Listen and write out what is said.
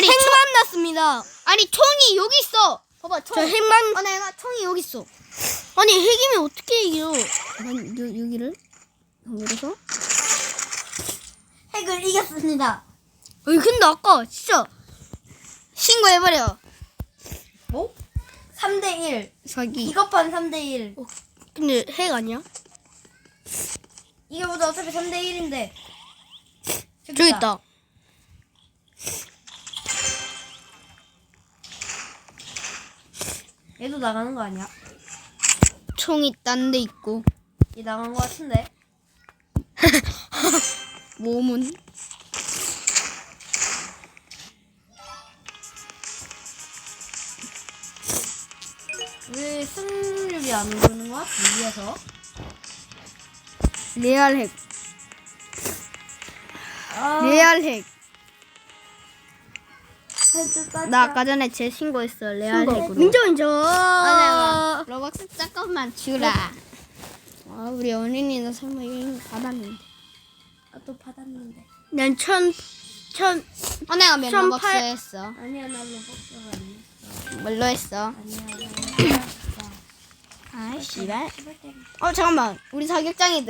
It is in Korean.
아니 핵 총, 만났습니다. 아니 총이 여기 있어. 봐봐 총. 저 핵만 아 내가 총이 여기 있어. 아니 핵이면 어떻게 이겨? 난 여, 여기를 여기서 핵을 이겼습니다. 어이 근데 아까 진짜 신고해버려 뭐? 3대 1. 사기. 이것판 3대 1. 근데 핵 아니야? 이거보다 어차피 3대 1인데. 저기 있다. 얘도 나가는 거 아니야? 총이 딴 데 있고 얘 나간 거 같은데. 몸은 왜 승률이 안 오르는 거야? 위에서. 레알 핵. 아, 레알 핵. 나 아까 전에 제 신고했어 레알 신고. 핵으로. 인정 인정. 아, 내가 로벅스 잠깐만 주라. 아 우리 언니는 설마 이거 받았는데. 아, 또 받았는데. 난천천 어, 내가 몇천 로벅스 팔- 했어? 아니야, 나 로벅스가 아니었어. 뭘로 했어? 아니야, 나아 씨발. 어 잠깐만 우리 사격장이